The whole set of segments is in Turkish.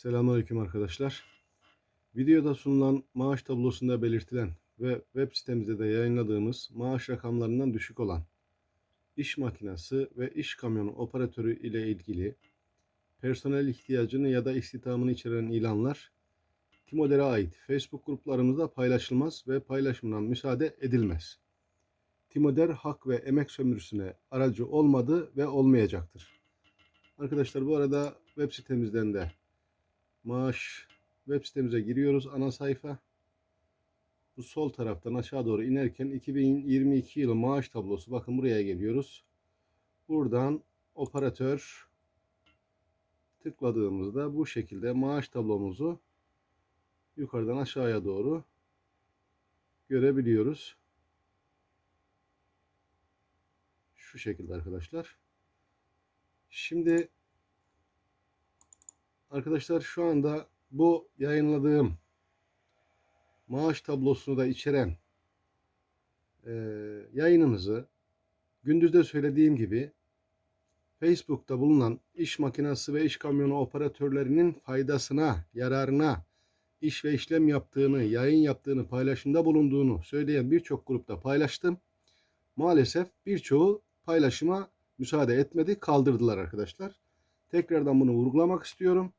Selamünaleyküm arkadaşlar. Videoda sunulan maaş tablosunda belirtilen ve web sitemizde de yayınladığımız maaş rakamlarından düşük olan iş makinesi ve iş kamyonu operatörü ile ilgili personel ihtiyacını ya da istihdamını içeren ilanlar Timoder'e ait Facebook gruplarımızda paylaşılmaz ve paylaşımına müsaade edilmez. Timoder hak ve emek sömürüsüne aracı olmadı ve olmayacaktır. Arkadaşlar bu arada web sitemizden de maaş web sitemize giriyoruz ana sayfa. Bu sol taraftan aşağı doğru inerken 2022 yılı maaş tablosu bakın buraya geliyoruz. Buradan operatör tıkladığımızda bu şekilde maaş tablomuzu yukarıdan aşağıya doğru görebiliyoruz. Şu şekilde arkadaşlar. Şimdi Arkadaşlar şu anda bu yayınladığım maaş tablosunu da içeren e, yayınımızı gündüzde söylediğim gibi Facebook'ta bulunan iş makinesi ve iş kamyonu operatörlerinin faydasına, yararına iş ve işlem yaptığını, yayın yaptığını, paylaşımda bulunduğunu söyleyen birçok grupta paylaştım. Maalesef birçoğu paylaşıma müsaade etmedi, kaldırdılar arkadaşlar. Tekrardan bunu vurgulamak istiyorum.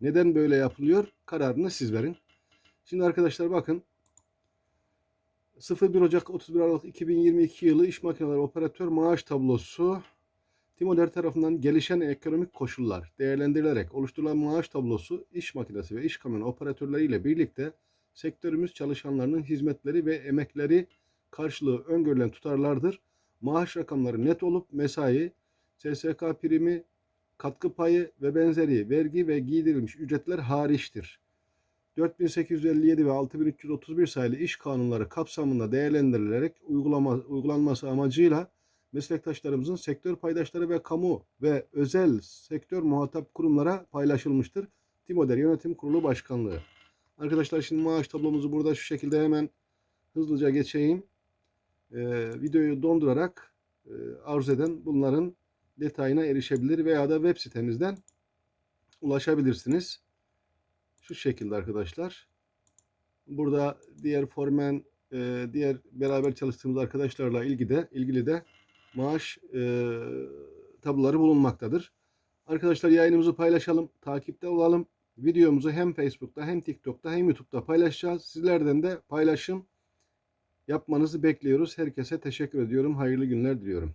Neden böyle yapılıyor? Kararını siz verin. Şimdi arkadaşlar bakın. 01 Ocak 31 Aralık 2022 yılı iş makineleri operatör maaş tablosu Timoder tarafından gelişen ekonomik koşullar değerlendirilerek oluşturulan maaş tablosu iş makinesi ve iş kamyonu operatörleriyle birlikte sektörümüz çalışanlarının hizmetleri ve emekleri karşılığı öngörülen tutarlardır. Maaş rakamları net olup mesai, SSK primi, katkı payı ve benzeri vergi ve giydirilmiş ücretler hariçtir. 4857 ve 6331 sayılı iş kanunları kapsamında değerlendirilerek uygulama, uygulanması amacıyla meslektaşlarımızın sektör paydaşları ve kamu ve özel sektör muhatap kurumlara paylaşılmıştır. Timoder Yönetim Kurulu Başkanlığı. Arkadaşlar şimdi maaş tablomuzu burada şu şekilde hemen hızlıca geçeyim. Ee, videoyu dondurarak e, arzu eden bunların detayına erişebilir veya da web sitemizden ulaşabilirsiniz. Şu şekilde arkadaşlar. Burada diğer formen, e, diğer beraber çalıştığımız arkadaşlarla ilgili de, ilgili de maaş e, tabloları bulunmaktadır. Arkadaşlar yayınımızı paylaşalım, takipte olalım. Videomuzu hem Facebook'ta hem TikTok'ta hem YouTube'da paylaşacağız. Sizlerden de paylaşım yapmanızı bekliyoruz. Herkese teşekkür ediyorum. Hayırlı günler diliyorum.